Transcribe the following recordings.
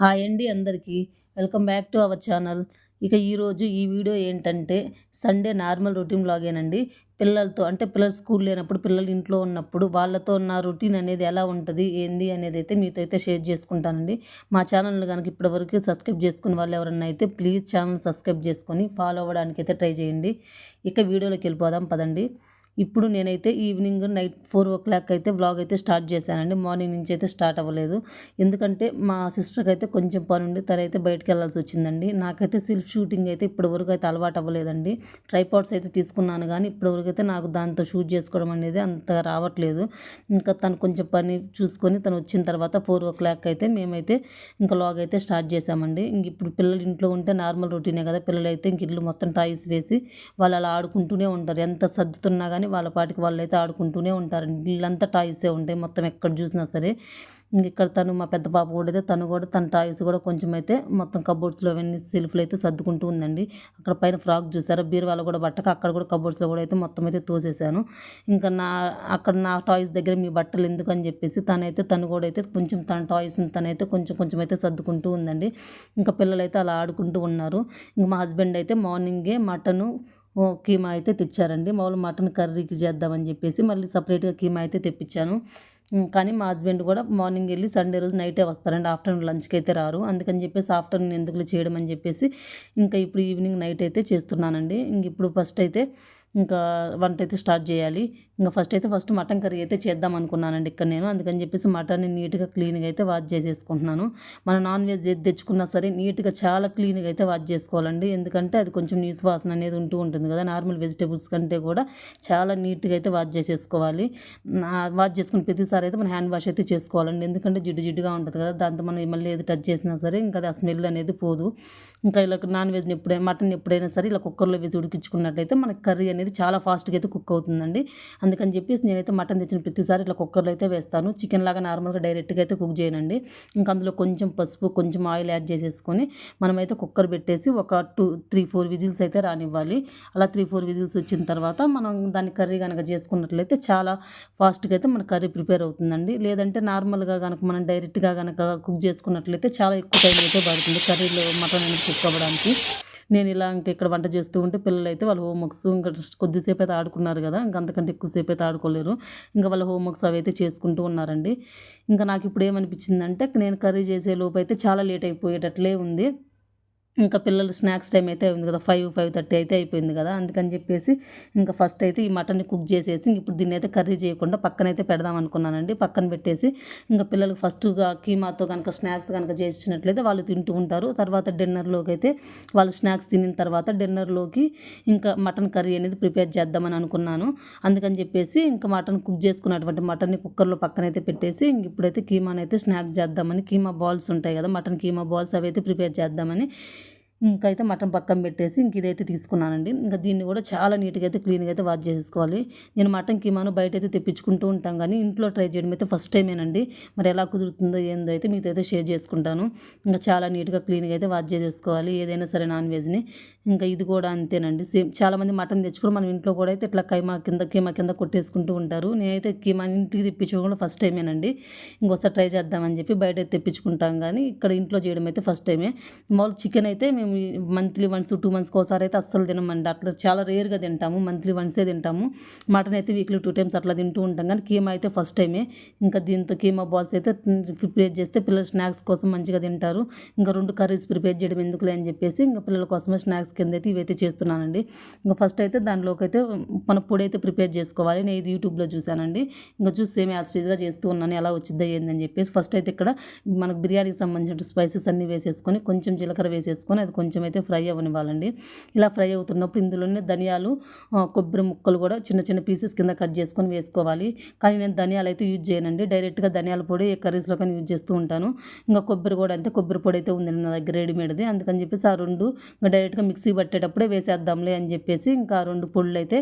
Hi అండి అందరికీ. Welcome back to our channel. ఇక ఈరోజు ఈ వీడియో ఏంటంటే సండే నార్మల్ రొటీన్ లాగేనండి. పిల్లలతో అంటే పిల్లలు స్కూల్ లేనప్పుడు పిల్లలు ఇంట్లో ఉన్నప్పుడు వాళ్ళతో ఉన్న రొటీన్ అనేది ఎలా ఉంటుంది ఏంది అనేది అయితే మీతో అయితే షేర్ చేసుకుంటానండి. మా ఛానల్ కనుక ఇప్పటివరకు సబ్స్క్రైబ్ చేసుకున్న వాళ్ళు ఎవరన్నా అయితే ప్లీజ్ ఛానల్ సబ్స్క్రైబ్ చేసుకొని ఫాలో అవ్వడానికి అయితే ట్రై చేయండి. ఇక వీడియోలోకి వెళ్ళిపోదాం పదండి. ఇప్పుడు నేనైతే evening night four o'clock అయితే వ్లాగ్ అయితే స్టార్ట్ చేశానండి. మార్నింగ్ నుంచి అయితే స్టార్ట్ అవ్వలేదు. ఎందుకంటే మా సిస్టర్కి అయితే కొంచెం పని ఉండి తనైతే బయటకు వెళ్ళాల్సి వచ్చిందండి. నాకైతే సెల్ఫ్ షూటింగ్ అయితే ఇప్పటివరకు అయితే అలవాటు అవ్వలేదండి. ట్రైపాడ్స్ అయితే తీసుకున్నాను కానీ ఇప్పటివరకు అయితే నాకు దాంతో షూట్ చేసుకోవడం అనేది అంత రావట్లేదు. ఇంకా తను కొంచెం పని చూసుకొని తను వచ్చిన తర్వాత ఫోర్ ఓ క్లాక్ అయితే మేమైతే ఇంకా లాగ్ అయితే స్టార్ట్ చేశామండి. ఇంక ఇప్పుడు పిల్లలు ఇంట్లో ఉంటే నార్మల్ రొటీనే కదా. పిల్లలు అయితే ఇంక ఇల్లు మొత్తం టాయిస్ వేసి వాళ్ళు అలా ఆడుకుంటూనే ఉంటారు. ఎంత సర్దుతున్నా కానీ వాళ్ళ పాటికి వాళ్ళు అయితే ఆడుకుంటూనే ఉంటారండి. ఇల్లంతా టాయ్సే ఉంటాయి. మొత్తం ఎక్కడ చూసినా సరే. ఇక్కడ తను మా పెద్ద పాప కూడా అయితే తను కూడా తన టాయ్స్ కూడా కొంచెం అయితే మొత్తం కబోర్డ్స్లో అవన్నీ సెల్ఫ్లు అయితే సర్దుకుంటూ ఉందండి. అక్కడ పైన ఫ్రాక్ చూసారా? బీరువాలో కూడా బట్టక అక్కడ కూడా కబోర్డ్స్లో కూడా అయితే మొత్తం అయితే తోసేసాను. ఇంకా నా అక్కడ నా టాయ్స్ దగ్గర మీ బట్టలు ఎందుకు అని చెప్పేసి తనైతే తను కూడా అయితే కొంచెం తన టాయ్స్ తనైతే కొంచెం కొంచెం అయితే సర్దుకుంటూ ఉందండి. ఇంకా పిల్లలు అయితే అలా ఆడుకుంటూ ఉన్నారు. ఇంకా మా హస్బెండ్ అయితే మార్నింగే మటను కీమా అయితే తెచ్చారండి. మామూలు మటన్ కర్రీకి చేద్దామని చెప్పేసి మళ్ళీ సపరేట్గా కీమా అయితే తెప్పించాను. కానీ మా హస్బెండ్ కూడా మార్నింగ్ వెళ్ళి సండే రోజు నైటే వస్తారండి. ఆఫ్టర్నూన్ లంచ్కి అయితే రారు. అందుకని చెప్పేసి ఆఫ్టర్నూన్ ఎందుకు చేయడం అని చెప్పేసి ఇంకా ఇప్పుడు ఈవినింగ్ నైట్ అయితే చేస్తున్నానండి. ఇంక ఇప్పుడు ఫస్ట్ అయితే ఇంకా వంట అయితే స్టార్ట్ చేయాలి. ఇంకా ఫస్ట్ అయితే ఫస్ట్ మటన్ కర్రీ అయితే చేద్దాం అనుకున్నానండి ఇక్కడ నేను. అందుకని చెప్పేసి మటన్ని నీట్గా క్లీన్గా అయితే వాష్ చేసేసుకుంటున్నాను. మన నాన్ వెజ్ ఏది తెచ్చుకున్నా సరే నీట్గా చాలా క్లీన్గా అయితే వాష్ చేసుకోవాలండి. ఎందుకంటే అది కొంచెం నీసు వాసన అనేది ఉంటూ ఉంటుంది కదా నార్మల్ వెజిటేబుల్స్ కంటే కూడా చాలా నీట్గా అయితే వాష్ చేసేసుకోవాలి. వాష్ చేసుకుని ప్రతిసారి అయితే మనం హ్యాండ్ వాష్ అయితే చేసుకోవాలండి. ఎందుకంటే జిడ్డు జిడ్డుగా ఉంటుంది కదా దాంతో మనం మళ్ళీ ఏది టచ్ చేసినా సరే ఇంకా అది ఆ స్మెల్ అనేది పోదు. ఇంకా ఇలా నాన్ వెజ్ని ఎప్పుడైనా మటన్ ఎప్పుడైనా సరే ఇలా కుక్కర్లో వేసి ఉడికించుకున్నట్లయితే మనకి కర్రీ అనేది చాలా ఫాస్ట్గా అయితే కుక్ అవుతుందండి. అందుకని చెప్పేసి నేనైతే మటన్ తెచ్చిన ప్రతిసారి ఇట్లా కుక్కర్లో అయితే వేస్తాను. చికెన్ లాగా నార్మల్గా డైరెక్ట్గా అయితే కుక్ చేయనండి. ఇంకా అందులో కొంచెం పసుపు కొంచెం ఆయిల్ యాడ్ చేసేసుకొని మనమైతే కుక్కర్ పెట్టేసి ఒక టూ త్రీ ఫోర్ విజిల్స్ అయితే రానివ్వాలి. అలా త్రీ ఫోర్ విజిల్స్ వచ్చిన తర్వాత మనం దాన్ని కర్రీ కనుక చేసుకున్నట్లయితే చాలా ఫాస్ట్గా అయితే మన కర్రీ ప్రిపేర్ అవుతుందండి. లేదంటే నార్మల్గా కనుక మనం డైరెక్ట్గా కనుక కుక్ చేసుకున్నట్లయితే చాలా ఎక్కువ టైం అయితే పడుతుంది కర్రీలో మటన్ అనేది కుక్ అవ్వడానికి. నేను ఇలా ఇంకా ఇక్కడ వంట చేస్తూ ఉంటే పిల్లలు అయితే వాళ్ళ హోంవర్క్స్ ఇంకా కొద్దిసేపు అయితే ఆడుకున్నారు కదా ఇంకా అంతకంటే ఎక్కువసేపు అయితే ఆడుకోలేరు. ఇంకా వాళ్ళ హోంవర్క్స్ అవి అయితే చేసుకుంటూ ఉన్నారండి. ఇంకా నాకు ఇప్పుడు ఏమనిపించిందంటే నేను కర్రీ చేసే లోపు అయితే చాలా లేట్ అయిపోయేటట్లే ఉంది. ఇంకా పిల్లలు స్నాక్స్ టైం అయితే ఉంది కదా ఫైవ్ ఫైవ్ థర్టీ అయితే అయిపోయింది కదా అందుకని చెప్పేసి ఇంకా ఫస్ట్ అయితే ఈ మటన్ని కుక్ చేసేసి ఇప్పుడు దీన్ని అయితే కర్రీ చేయకుండా పక్కన అయితే పెడదాం అనుకున్నానండి. పక్కన పెట్టేసి ఇంకా పిల్లలకు ఫస్ట్గా కీమాతో కనుక స్నాక్స్ కనుక చేసినట్లయితే వాళ్ళు తింటూ ఉంటారు. తర్వాత డిన్నర్లోకి అయితే వాళ్ళు స్నాక్స్ తినిన తర్వాత డిన్నర్లోకి ఇంకా మటన్ కర్రీ అనేది ప్రిపేర్ చేద్దామని అనుకున్నాను. అందుకని చెప్పేసి ఇంకా మటన్ కుక్ చేసుకున్నటువంటి మటన్ని కుక్కర్లో పక్కనైతే పెట్టేసి ఇంక ఇప్పుడైతే కీమానైతే స్నాక్ చేద్దామని కీమా బాల్స్ ఉంటాయి కదా మటన్ కీమా బాల్స్ అవి అయితే ప్రిపేర్ చేద్దామని ఇంకైతే మటన్ పక్కన పెట్టేసి ఇంక ఇదైతే తీసుకున్నానండి. ఇంకా దీన్ని కూడా చాలా నీట్గా అయితే క్లీన్గా అయితే వాష్ చేసుకోవాలి. నేను మటన్ కీమాను బయట అయితే తెప్పించుకుంటూ ఉంటాం కానీ ఇంట్లో ట్రై చేయడం అయితే ఫస్ట్ టైమేనండి. మరి ఎలా కుదురుతుందో ఏందో అయితే మీతో అయితే షేర్ చేసుకుంటాను. ఇంకా చాలా నీట్గా క్లీన్గా అయితే వాష్ చేసేసుకోవాలి ఏదైనా సరే నాన్ వెజ్ని. ఇంకా ఇది కూడా అంతేనండి. సేమ్ చాలామంది మటన్ తెచ్చుకుని మనం ఇంట్లో కూడా అయితే ఇట్లా కైమా కింద కీమా కింద కొట్టేసుకుంటూ ఉంటారు. నేనైతే కీమా ఇంటికి తెప్పించుకోవడం ఫస్ట్ టైమేనండి. ఇంకోసారి ట్రై చేద్దామని చెప్పి బయట తెప్పించుకుంటాం కానీ ఇక్కడ ఇంట్లో చేయడం అయితే ఫస్ట్ టైమే. మామూలు చికెన్ అయితే మేము మంత్లీ వన్స్ టూ మంత్స్కి ఒకసారి అయితే అస్సలు తినమండి. అట్లా చాలా రేర్గా తింటాము. మంత్లీ వన్సే తింటాము. మటన్ అయితే వీక్లీ టూ టైమ్స్ అట్లా తింటూ ఉంటాం. కానీ కీమా అయితే ఫస్ట్ టైమే. ఇంకా దీంతో కీమా బాల్స్ అయితే ప్రిపేర్ చేస్తే పిల్లలు స్నాక్స్ కోసం మంచిగా తింటారు. ఇంకా రెండు కర్రీస్ ప్రిపేర్ చేయడం ఎందుకులే అని చెప్పేసి ఇంకా పిల్లల కోసమే స్నాక్స్ కింద అయితే ఇవైతే చేస్తున్నానండి. ఇంకా ఫస్ట్ అయితే దానిలోకి అయితే మన పొడి అయితే ప్రిపేర్ చేసుకోవాలి. నేను ఇది యూట్యూబ్లో చూశానండి. ఇంకా చూసి సేమ్ యాస్టీజ్గా చేస్తూ ఉన్నాను. ఎలా వచ్చిందో ఏందని చెప్పేసి ఫస్ట్ అయితే ఇక్కడ మనకు బిర్యానీకి సంబంధించిన స్పైసెస్ అన్నీ వేసేసుకొని కొంచెం జీలకర్ర వేసేసుకొని అది కొంచెం అయితే ఫ్రై అవ్వనివ్వాలండి. ఇలా ఫ్రై అవుతున్నప్పుడు ఇందులోనే ధనియాలు కొబ్బరి ముక్కలు కూడా చిన్న చిన్న పీసెస్ కింద కట్ చేసుకొని వేసుకోవాలి. కానీ నేను ధనియాలు అయితే యూజ్ చేయనండి. డైరెక్ట్గా ధనియాల పొడి కర్రీస్లో కానీ యూజ్ చేస్తూ ఉంటాను. ఇంకా కొబ్బరి కూడా అంతే. కొబ్బరి పొడి అయితే ఉంది నా దగ్గర రెడీమేడ్ది. అందుకని చెప్పేసి ఆ రెండు ఇంకా డైరెక్ట్గా మిక్సీ పట్టేటప్పుడే వేసేద్దాంలే అని చెప్పేసి ఇంకా రెండు పొళ్ళు అయితే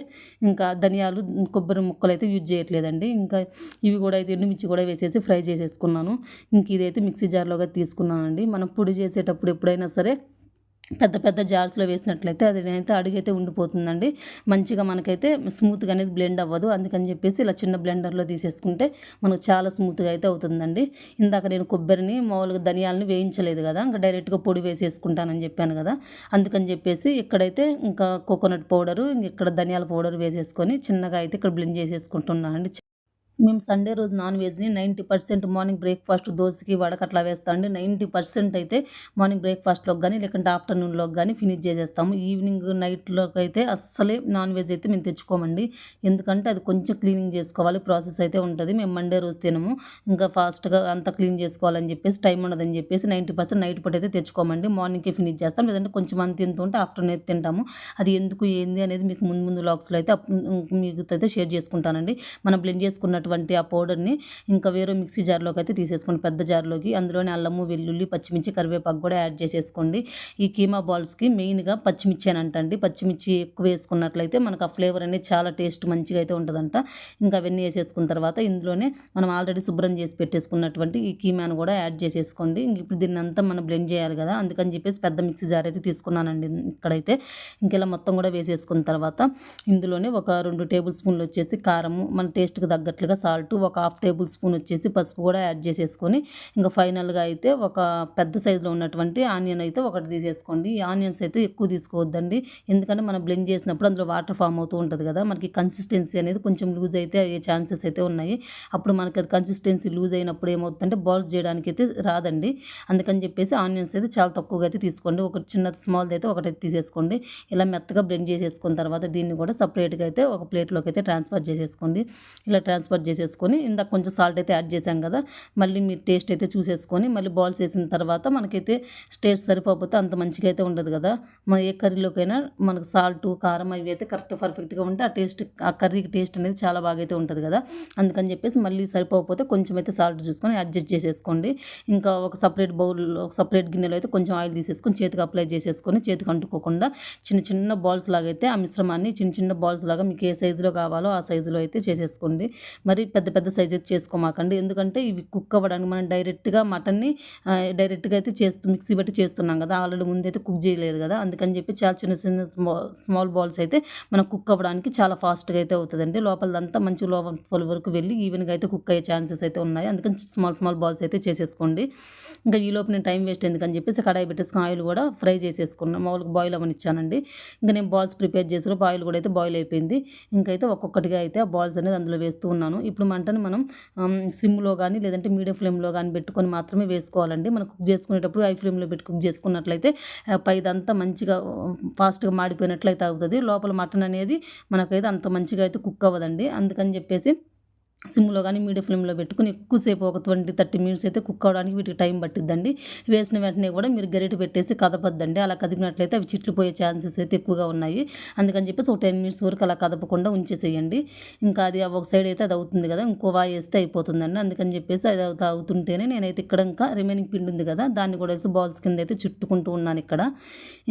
ఇంకా ధనియాలు కొబ్బరి ముక్కలు అయితే యూజ్ చేయట్లేదండి. ఇంకా ఇవి కూడా అయితే ఎండుమిర్చి కూడా వేసేసి ఫ్రై చేసేసుకున్నాను. ఇంక ఇదైతే మిక్సీ జార్లోగా తీసుకున్నానండి. మనం పొడి చేసేటప్పుడు ఎప్పుడైనా సరే పెద్ద పెద్ద జార్స్లో వేసినట్లయితే అది అయితే అడుగైతే ఉండిపోతుందండి. మంచిగా మనకైతే స్మూత్గా అనేది బ్లెండ్ అవ్వదు. అందుకని చెప్పేసి ఇలా చిన్న బ్లెండర్లో తీసేసుకుంటే మనకు చాలా స్మూత్గా అయితే అవుతుందండి. ఇందాక నేను కొబ్బరిని మామూలుగా ధనియాలని వేయించలేదు కదా ఇంకా డైరెక్ట్గా పొడి వేసేసుకుంటానని చెప్పాను కదా. అందుకని చెప్పేసి ఇక్కడైతే ఇంకా కోకోనట్ పౌడరు ఇంక ఇక్కడ ధనియాల పౌడర్ వేసేసుకొని చిన్నగా అయితే ఇక్కడ బ్లెండ్ చేసేసుకుంటున్నాను అండి మేము సండే రోజు నాన్ వెజ్ని నైంటీ పర్సెంట్ మార్నింగ్ బ్రేక్ఫాస్ట్ దోశకి వడకు అట్లా వేస్తాం అండి. నైంటీ పర్సెంట్ అయితే మార్నింగ్ బ్రేక్ఫాస్ట్లోకి కానీ లేకుంటే ఆఫ్టర్నూన్లోకి కానీ ఫినిష్ చేసేస్తాము. ఈవినింగ్ నైట్లోకి అయితే అస్సలే నాన్ వెజ్ అయితే మేము తెచ్చుకోమండి. ఎందుకంటే అది కొంచెం క్లీనింగ్ చేసుకోవాలి ప్రాసెస్ అయితే ఉంటుంది. మేము మండే రోజు తినము. ఇంకా ఫాస్ట్గా అంతా క్లీన్ చేసుకోవాలని చెప్పేసి టైం ఉండదని చెప్పేసి నైంటీ పర్సెంట్ నైట్ పూట అయితే తెచ్చుకోమండి. మార్నింగ్కే ఫినిష్ చేస్తాం. లేదంటే కొంచెం అంత తింటూ ఉంటే ఆఫ్టర్నూన్ అయితే తింటాము. అది ఎందుకు ఏంది అనేది మీకు ముందు ముందు లాక్స్లో అయితే మీకు అయితే షేర్ చేసుకుంటానండి. మనం బ్లెండ్ ఉన్నటువంటి ఆ పౌడర్ని ఇంకా వేరే మిక్సీ జార్లోకి అయితే తీసేసుకోండి. పెద్ద జార్లోకి అందులోనే అల్లము వెల్లుల్లి పచ్చిమిర్చి కరివేపాకు కూడా యాడ్ చేసేసుకోండి. ఈ కీమా బాల్స్కి మెయిన్గా పచ్చిమిర్చి అని అంటండి. పచ్చిమిర్చి ఎక్కువ వేసుకున్నట్లయితే మనకు ఆ ఫ్లేవర్ అనేది చాలా టేస్ట్ మంచిగా అయితే ఉంటుందంట. ఇంకా అవన్నీ వేసేసుకున్న తర్వాత ఇందులోనే మనం ఆల్రెడీ శుభ్రం చేసి పెట్టేసుకున్నటువంటి ఈ కీమాను కూడా యాడ్ చేసేసుకోండి. ఇంక ఇప్పుడు దీన్ని అంతా మనం బ్లెండ్ చేయాలి కదా అందుకని చెప్పేసి పెద్ద మిక్సీ జార్ అయితే తీసుకున్నానండి ఇక్కడైతే. ఇంకెలా మొత్తం కూడా వేసేసుకున్న తర్వాత ఇందులోనే ఒక రెండు టేబుల్ స్పూన్లు వచ్చేసి కారము మన టేస్ట్కి తగ్గట్లుగా సాల్ట్ ఒక హాఫ్ టేబుల్ స్పూన్ వచ్చేసి పసుపు కూడా యాడ్ చేసేసుకొని ఇంకా ఫైనల్గా అయితే ఒక పెద్ద సైజులో ఉన్నటువంటి ఆనియన్ అయితే ఒకటి తీసేసుకోండి. ఈ ఆనియన్స్ అయితే ఎక్కువ తీసుకోవద్దండి. ఎందుకంటే మనం బ్లెండ్ చేసినప్పుడు అందులో వాటర్ ఫామ్ అవుతూ ఉంటుంది కదా మనకి కన్సిస్టెన్సీ అనేది కొంచెం లూజ్ అయితే అయ్యే ఛాన్సెస్ అయితే ఉన్నాయి. అప్పుడు మనకి అది కన్సిస్టెన్సీ లూజ్ అయినప్పుడు ఏమవుతుందంటే బాల్స్ చేయడానికి అయితే రాదండి. అందుకని చెప్పేసి ఆనియన్స్ అయితే చాలా తక్కువగా అయితే తీసుకోండి. ఒక చిన్న స్మాల్ది అయితే ఒకటి తీసేసుకోండి. ఇలా మెత్తగా బ్లెండ్ చేసేసుకున్న తర్వాత దీన్ని కూడా సపరేట్గా అయితే ఒక ప్లేట్లోకి అయితే ట్రాన్స్ఫర్ చేసేసుకోండి. ఇలా ట్రాన్స్ఫర్ చేసేసుకొని ఇందాక కొంచెం సాల్ట్ అయితే యాడ్ చేసాం కదా మళ్ళీ మీరు టేస్ట్ అయితే చూసేసుకొని మళ్ళీ బాల్స్ వేసిన తర్వాత మనకైతే టేస్ట్ సరిపోతే అంత మంచిగా అయితే ఉండదు కదా. మన ఏ కర్రీలోకైనా మనకు సాల్ట్ కారం అవి అయితే కరెక్ట్ పర్ఫెక్ట్గా ఉంటే ఆ టేస్ట్ ఆ కర్రీకి టేస్ట్ అనేది చాలా బాగా అయితే ఉంటుంది కదా. అందుకని చెప్పేసి మళ్ళీ సరిపోకపోతే కొంచెం అయితే సాల్ట్ చూసుకొని అడ్జస్ట్ చేసేసుకోండి. ఇంకా ఒక సపరేట్ బౌల్ ఒక సపరేట్ గిన్నెలో అయితే కొంచెం ఆయిల్ తీసేసుకొని చేతికి అప్లై చేసేసుకొని చేతికి అంటుకోకుండా చిన్న చిన్న బాల్స్ లాగా అయితే ఆ మిశ్రమాన్ని చిన్న చిన్న బాల్స్ లాగా మీకు ఏ సైజులో కావాలో ఆ సైజులో అయితే చేసేసుకోండి. మరి మరి పెద్ద పెద్ద సైజ్ అయితే చేసుకోమాకండి. ఎందుకంటే ఇవి కుక్ అవ్వడానికి మనం డైరెక్ట్గా మటన్ని డైరెక్ట్గా అయితే చేస్తూ మిక్సీ బట్టి చేస్తున్నాం కదా. ఆల్రెడీ ముందు అయితే కుక్ చేయలేదు కదా. అందుకని చెప్పి చాలా చిన్న చిన్న స్మాల్ స్మాల్ బాల్స్ అయితే మనం కుక్ అవ్వడానికి చాలా ఫాస్ట్గా అయితే అవుతుందండి. లోపలంతా మంచి లోపల వరకు వెళ్ళి ఈవెన్గా అయితే కుక్ అయ్యే ఛాన్సెస్ అయితే ఉన్నాయి. అందుకని స్మాల్ స్మాల్ బాల్స్ అయితే చేసేసుకోండి. ఇంకా ఈ లోపు నేను టైం వేస్ట్ ఎందుకని చెప్పేసి కడాయి పెట్టేసుకుని ఆయిల్ కూడా ఫ్రై చేసేసుకున్నాను మామూలుగా బాయిల్ అవ్వని ఇచ్చానండి ఇంకా నేను బాల్స్ ప్రిపేర్ చేసిన ఆయిల్ కూడా అయితే బాయిల్ అయిపోయింది. ఇంకైతే ఒక్కొక్కటిగా అయితే ఆ బాల్స్ అనేది అందులో వేస్తూ ఉన్నాను. ఇప్పుడు మంటను మనం సిమ్లో కానీ లేదంటే మీడియం ఫ్లేమ్లో కానీ పెట్టుకొని మాత్రమే వేసుకోవాలండి. మనం కుక్ చేసుకునేటప్పుడు హై ఫ్లేమ్లో పెట్టి కుక్ చేసుకున్నట్లయితే పైదంతా మంచిగా ఫాస్ట్గా మాడిపోయినట్లయితే అవుతుంది. లోపల మటన్ అనేది మనకైతే అంత మంచిగా అయితే కుక్ అవ్వదండి. అందుకని చెప్పేసి సిమ్లో కానీ మీడియం ఫ్లేమ్లో పెట్టుకుని ఎక్కువసేపు ఒక ట్వంటీ థర్టీ మినిట్స్ అయితే కుక్ అవడానికి వీటికి టైం పట్టిద్దండి. వేసిన వెంటనే కూడా మీరు గరిటె పెట్టేసి కదపద్దండి. అలా కదిపినట్లయితే అవి చిట్లుపోయే ఛాన్సెస్ అయితే ఎక్కువగా ఉన్నాయి. అందుకని చెప్పేసి ఒక టెన్ మినిట్స్ వరకు అలా కదపకుండా ఉంచేసేయండి. ఇంకా అది ఒక సైడ్ అయితే అది అవుతుంది కదా ఇంకో వాయి వేస్తే అయిపోతుందండి. అందుకని చెప్పేసి అది అవుతుంటేనే నేనైతే ఇక్కడ ఇంకా రిమైనింగ్ పిండి ఉంది కదా దాన్ని కూడా వేసి బాల్స్ కింద అయితే చుట్టుకుంటూ ఉన్నాను ఇక్కడ.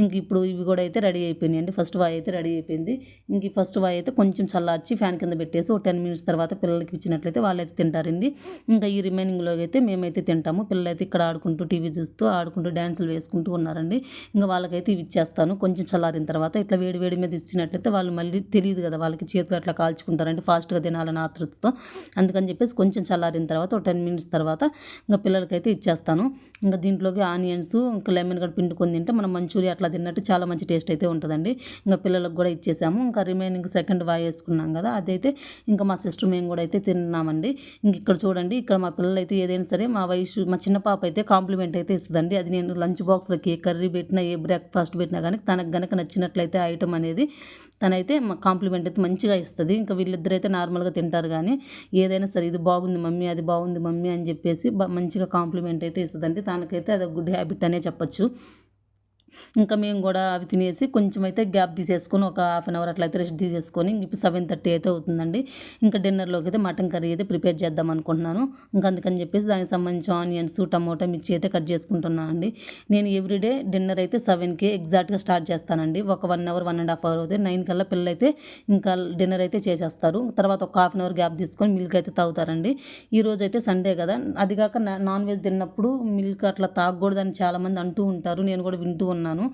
ఇంక ఇప్పుడు ఇవి కూడా అయితే రెడీ అయిపోయినాయండి. ఫస్ట్ వాయి అయితే రెడీ అయిపోయింది. ఇంక ఫస్ట్ వాయి అయితే కొంచెం చల్లార్చి ఫ్యాన్ కింద పెట్టేసి ఒక టెన్ మినిట్స్ తర్వాత పిల్లలకి ఇచ్చినట్లయితే వాళ్ళైతే తింటారండి. ఇంకా ఈ రిమైనింగ్లో అయితే మేమైతే తింటాము. పిల్లలైతే ఇక్కడ ఆడుకుంటూ టీవీ చూస్తూ ఆడుకుంటూ డ్యాన్సులు వేసుకుంటూ ఉన్నారండి. ఇంకా వాళ్ళకైతే ఇవి ఇచ్చేస్తాను. కొంచెం చల్లారిన తర్వాత ఇట్లా వేడి వేడి మీద ఇచ్చినట్లయితే వాళ్ళు మళ్ళీ తెలియదు కదా వాళ్ళకి చేతులు అట్లా కాల్చుకుంటారండి ఫాస్ట్గా తినాలని ఆతృతతో. అందుకని చెప్పేసి కొంచెం చల్లారిన తర్వాత ఒక టెన్ మినిట్స్ తర్వాత ఇంకా పిల్లలకైతే ఇచ్చేస్తాను. ఇంకా దీంట్లోకి ఆనియన్స్ ఇంకా లెమన్ కూడా పిండుకొని తింటే మనం మంచూరియా అట్లా తిన్నట్టు చాలా మంచి టేస్ట్ అయితే ఉంటుందండి. ఇంకా పిల్లలకు కూడా ఇచ్చేసాము. ఇంకా రిమైనింగ్ సెకండ్ వాయి వేసుకున్నాం కదా అదైతే ఇంకా మా సిస్టర్ మేము కూడా అయితే తిన్నామండి. ఇంక ఇక్కడ చూడండి ఇక్కడ మా పిల్లలు అయితే ఏదైనా సరే మా వయసు మా చిన్న పాప అయితే కాంప్లిమెంట్ అయితే ఇస్తుందండి. అది నేను లంచ్ బాక్స్లోకి ఏ కర్రీ పెట్టినా ఏ బ్రేక్ఫాస్ట్ పెట్టినా కానీ తనకు గనక నచ్చినట్లయితే ఐటమ్ అనేది తనైతే మా కాంప్లిమెంట్ అయితే మంచిగా ఇస్తుంది. ఇంకా వీళ్ళిద్దరు అయితే నార్మల్గా తింటారు కానీ ఏదైనా సరే ఇది బాగుంది మమ్మీ అది బాగుంది మమ్మీ అని చెప్పేసి మంచిగా కాంప్లిమెంట్ అయితే ఇస్తుందండి. తనకైతే అది గుడ్ హ్యాబిట్ అనే చెప్పచ్చు. ఇంకా మేము కూడా అవి తినేసి కొంచెం అయితే గ్యాప్ తీసేసుకొని ఒక హాఫ్ అన్ అవర్ అట్లా అయితే రెస్ట్ తీసేసుకొని ఇప్పుడు సెవెన్ థర్టీ అయితే అవుతుందండి. ఇంకా డిన్నర్లోకి అయితే మటన్ కర్రీ అయితే ప్రిపేర్ చేద్దాం అనుకుంటున్నాను. ఇంకా అందుకని చెప్పేసి దానికి సంబంధించి ఆనియన్స్ టమోటా మిర్చి అయితే కట్ చేసుకుంటున్నాను అండి నేను ఎవ్రీడే డిన్నర్ అయితే సెవెన్కి ఎగ్జాక్ట్గా స్టార్ట్ చేస్తానండి. ఒక one hour one and half hour అయితే నైన్ కల్లా పిల్లలు అయితే ఇంకా డిన్నర్ అయితే చేసేస్తారు. తర్వాత ఒక హాఫ్ అన్ అవర్ గ్యాప్ తీసుకొని మిల్క్ అయితే తాగుతారండి. ఈ రోజు అయితే సండే కదా. అది కాక నాన్ వెజ్ తిన్నప్పుడు మిల్క్ అట్లా తాగకూడదని చాలామంది అంటూ ఉంటారు. నేను కూడా వింటూ ఉన్నాను. ఉన్నాను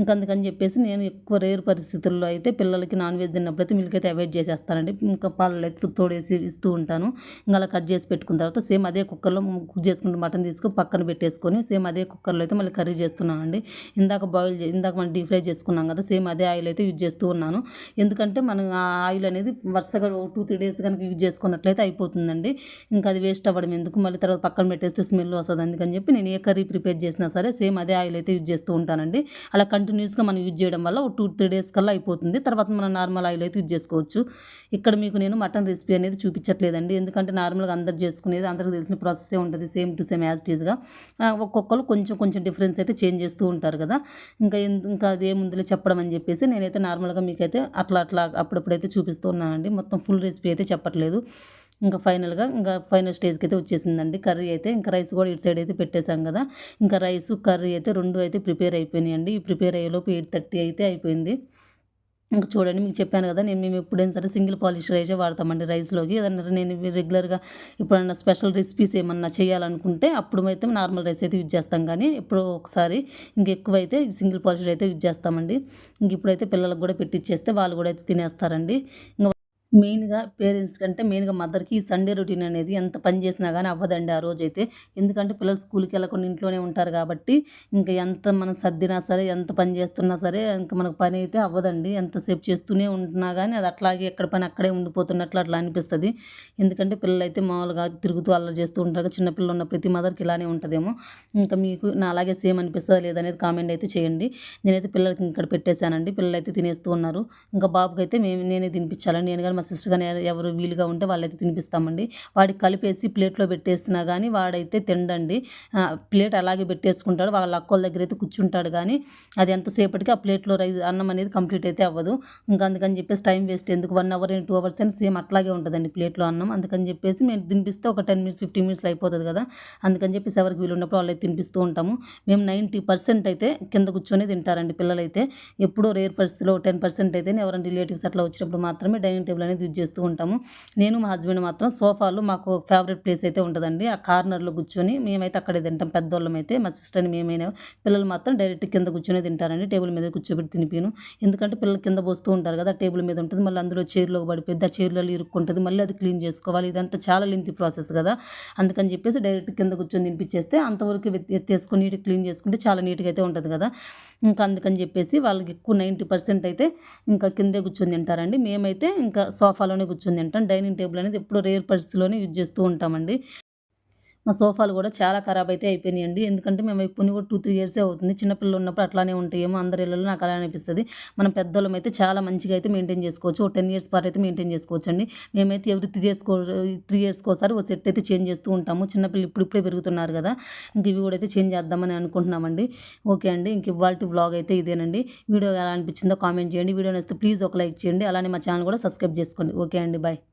ఇంకా అందుకని చెప్పేసి నేను ఎక్కువ రేర్ పరిస్థితుల్లో అయితే పిల్లలకి నాన్ వెజ్ తిన్నప్పుడు అయితే మిల్క్ అయితే అవాయిడ్ చేసేస్తానండి. ఇంకా పాలలో అయితే తోడేసి ఇస్తూ ఉంటాను. ఇంకా అలా కట్ చేసి పెట్టుకున్న తర్వాత సేమ్ అదే కుక్కర్లో కుక్ చేసుకుంటూ మటన్ తీసుకొని పక్కన పెట్టేసుకొని సేమ్ అదే కుక్కర్లో అయితే మళ్ళీ కర్రీ చేస్తున్నానండి. ఇందాక బాయిల్ చే ఇందాక మనం డీప్ ఫ్రై చేసుకున్నాం కదా సేమ్ అదే ఆయిల్ అయితే యూజ్ చేస్తూ ఉన్నాను. ఎందుకంటే మనం ఆ ఆయిల్ అనేది వరుసగా టూ త్రీ డేస్ కనుక యూజ్ చేసుకున్నట్లయితే అయిపోతుందండి. ఇంకా అది వేస్ట్ అవ్వడం ఎందుకు? మళ్ళీ తర్వాత పక్కన పెట్టేస్తే స్మెల్ వస్తుంది. అందుకని చెప్పి నేను ఏ కర్రీ ప్రిపేర్ చేసినా సరే సేమ్ అదే ఆయిల్ అయితే యూజ్ చేస్తూ ఉంటానండి. అలా కంటిన్యూస్గా మనం యూజ్ చేయడం వల్ల ఒక టూ త్రీ డేస్ కల్లా అయిపోతుంది. తర్వాత మనం నార్మల్ ఆయిల్ అయితే యూజ్ చేసుకోవచ్చు. ఇక్కడ మీకు నేను మటన్ రెసిపీ అనేది చూపించట్లేదండి. ఎందుకంటే నార్మల్గా అందరు చేసుకునేది అందరికి తెలిసిన ప్రాసెసే ఉంటుంది సేమ్ టు సేమ్ యాజ్ టీజ్గా ఒక్కొక్కరు కొంచెం కొంచెం డిఫరెన్స్ అయితే చేంజ్ చేస్తూ ఉంటారు కదా. ఇంకా ఎందు- ఇంకా అది చెప్పడం అని చెప్పేసి నేనైతే నార్మల్గా మీకైతే అట్లా అట్లా అప్పుడప్పుడైతే చూపిస్తూ ఉన్నానండి. మొత్తం ఫుల్ రెసిపీ అయితే చెప్పట్లేదు. ఇంకా ఫైనల్గా ఇంకా ఫైనల్ స్టేజ్కి అయితే వచ్చేసిందండి. కర్రీ అయితే ఇంకా రైస్ కూడా ఇటు సైడ్ అయితే పెట్టేశాం కదా. ఇంకా రైస్ కర్రీ అయితే రెండు అయితే ప్రిపేర్ అయిపోయినాయండి. ఈ ప్రిపేర్ అయ్యేలోపు ఎయిట్ థర్టీ అయితే అయిపోయింది. ఇంకా చూడండి మీకు చెప్పాను కదా నేను మేము ఎప్పుడైనా సరే సింగిల్ పాలిష్ రైసే వాడతామండి రైస్లోకి. ఏదన్నా నేను రెగ్యులర్గా ఇప్పుడన్నా స్పెషల్ రెసిపీస్ ఏమన్నా చేయాలనుకుంటే అప్పుడు అయితే నార్మల్ రైస్ అయితే యూజ్ చేస్తాం. కానీ ఎప్పుడో ఒకసారి ఇంక ఎక్కువ అయితే సింగిల్ పాలిష్ అయితే యూజ్ చేస్తామండి. ఇంక ఇప్పుడైతే పిల్లలకు కూడా పెట్టిచ్చేస్తే వాళ్ళు కూడా అయితే తినేస్తారండి. ఇంకా మెయిన్గా పేరెంట్స్ కంటే మెయిన్గా మదర్కి ఈ సండే రొటీన్ అనేది ఎంత పని చేసినా కానీ అవ్వదండి ఆ రోజైతే. ఎందుకంటే పిల్లలు స్కూల్కి వెళ్ళకుండా ఇంట్లోనే ఉంటారు కాబట్టి ఇంకా ఎంత మనం సర్దినా సరే ఎంత పని చేస్తున్నా సరే ఇంకా మనకు పని అయితే అవ్వదండి. ఎంతసేపు చేస్తూనే ఉంటున్నా కానీ అది అట్లాగే ఎక్కడ పని అక్కడే ఉండిపోతున్నట్లు అట్లా అనిపిస్తుంది. ఎందుకంటే పిల్లలు అయితే మామూలుగా తిరుగుతూ అల్లరి చేస్తూ ఉంటారు చిన్నపిల్లలు ఉన్న ప్రతి మదర్కి ఇలానే ఉంటుందేమో. ఇంకా మీకు నా అలాగే సేమ్ అనిపిస్తుందా లేదనేది కామెంట్ అయితే చేయండి. నేనైతే పిల్లలకి ఇక్కడ పెట్టేశానండి. పిల్లలు అయితే తినేస్తూ ఉన్నారు. ఇంకా బాబుకి అయితే మేము నేనే తినిపించాలని నేను కానీ మా సిస్టర్ కానీ ఎవరు వీలుగా ఉంటే వాళ్ళైతే తినిపిస్తామండి. వాడికి కలిపేసి ప్లేట్లో పెట్టేసినా కానీ వాడైతే తిండండి ప్లేట్ అలాగే పెట్టేసుకుంటాడు. వాళ్ళ అక్కోళ్ళ దగ్గర అయితే కూర్చుంటాడు కానీ అది ఎంతసేపటికి ఆ ప్లేట్లో రైస్ అన్నం అనేది కంప్లీట్ అయితే అవ్వదు. ఇంకా అందుకని చెప్పేసి టైం వేస్ట్. ఎందుకు వన్ అవర్ టూ అవర్స్ అని సేమ్ అట్లాగే ఉంటుందండి ప్లేట్లో అన్నం. అందుకని చెప్పేసి మేము తినిపిస్తే ఒక టెన్ మినిట్స్ ఫిఫ్టీన్ మినిట్స్ అయిపోతుంది కదా. అందుకని చెప్పేసి ఎవరికి వీలు ఉన్నప్పుడు వాళ్ళు తినిపిస్తూ ఉంటాము. మేము నైంటీ పర్సెంట్ అయితే కింద కూర్చొని తింటారండి పిల్లలైతే. ఎప్పుడో రేర్ పరిస్థితిలో టెన్ పర్సెంట్ అయితే ఎవరైనా రిలేటివ్స్ అట్లా వచ్చినప్పుడు మాత్రమే డైనింగ్ టేబుల్ అనేది యూజ్ చేస్తూ ఉంటాము. నేను మా హస్బెండ్ మాత్రం సోఫాలు మాకు ఫేవరెట్ ప్లేస్ అయితే ఉంటుందండి. ఆ కార్నర్లో కూర్చొని మేమైతే అక్కడే తింటాం. పెద్దోళ్ళం అయితే మా సిస్టర్ని మేమైనా పిల్లలు మాత్రం డైరెక్ట్ కింద కూర్చొని తింటారండి. టేబుల్ మీద కూర్చోబెట్టి తినిపిను ఎందుకంటే పిల్లలు కింద పోస్తూ ఉంటారు కదా టేబుల్ మీద ఉంటుంది. మళ్ళీ అందులో చైర్లో పడిపోద్ది ఆ చైర్లలో ఇరుక్కుంటుంది. మళ్ళీ అది క్లీన్ చేసుకోవాలి. ఇదంతా చాలా లెంతి ప్రాసెస్ కదా. అందుకని చెప్పేసి డైరెక్ట్ కింద కూర్చొని తినిపించేస్తే అంతవరకు ఎత్తి- ఎత్తేసుకొని నీట్గా క్లీన్ చేసుకుంటే చాలా నీట్గా అయితే ఉంటుంది కదా. ఇంకా అందుకని చెప్పేసి వాళ్ళకి ఎక్కువ నైంటీ పర్సెంట్ అయితే ఇంకా కిందే కూర్చొని తింటారండి. మేమైతే ఇంకా సోఫాలోనే కూర్చొని తింటాం. డైనింగ్ టేబుల్ అనేది ఎప్పుడు రేర్ పరిస్థితిలోనే యూజ్ చేస్తూ ఉంటామండి. మా సోఫాలు కూడా చాలా ఖరాబ్ అయితే అయిపోయినాయండి. ఎందుకంటే మేము ఇప్పుడు కూడా టూ త్రీ ఇయర్సే అవుతుంది. చిన్నపిల్లలు ఉన్నప్పుడు అట్లానే ఉంటాయేమో అందరి ఇళ్ళలో నాకు అలా అనిపిస్తుంది. మనం పెద్దోళ్ళం అయితే చాలా మంచిగా అయితే మెయింటైన్ చేసుకోవచ్చు. టెన్ ఇయర్స్ పాటు అయితే మెయింటైన్ చేసుకోవచ్చు అండి మేమైతే ఎవరి త్రీ ఇయర్స్ త్రీ ఇయర్స్కి ఒకసారి ఒక సెట్ అయితే చేంజ్ చేస్తూ ఉంటాము. చిన్నపిల్లలు ఇప్పుడు ఇప్పుడే పెరుగుతున్నారు కదా. ఇంక ఇవి కూడా అయితే చేంజ్ చేద్దామని అనుకుంటున్నామండి. ఓకే అండి. ఇంక ఇవాళ వ్లాగ్ అయితే ఇదేనండి. వీడియో ఎలా అనిపించిందో కామెంట్ చేయండి. వీడియో నచ్చితే ప్లీజ్ ఒక లైక్ చేయండి. అలానే మా ఛానల్ కూడా సబ్స్క్రైబ్ చేసుకోండి. ఓకే అండి. బాయ్.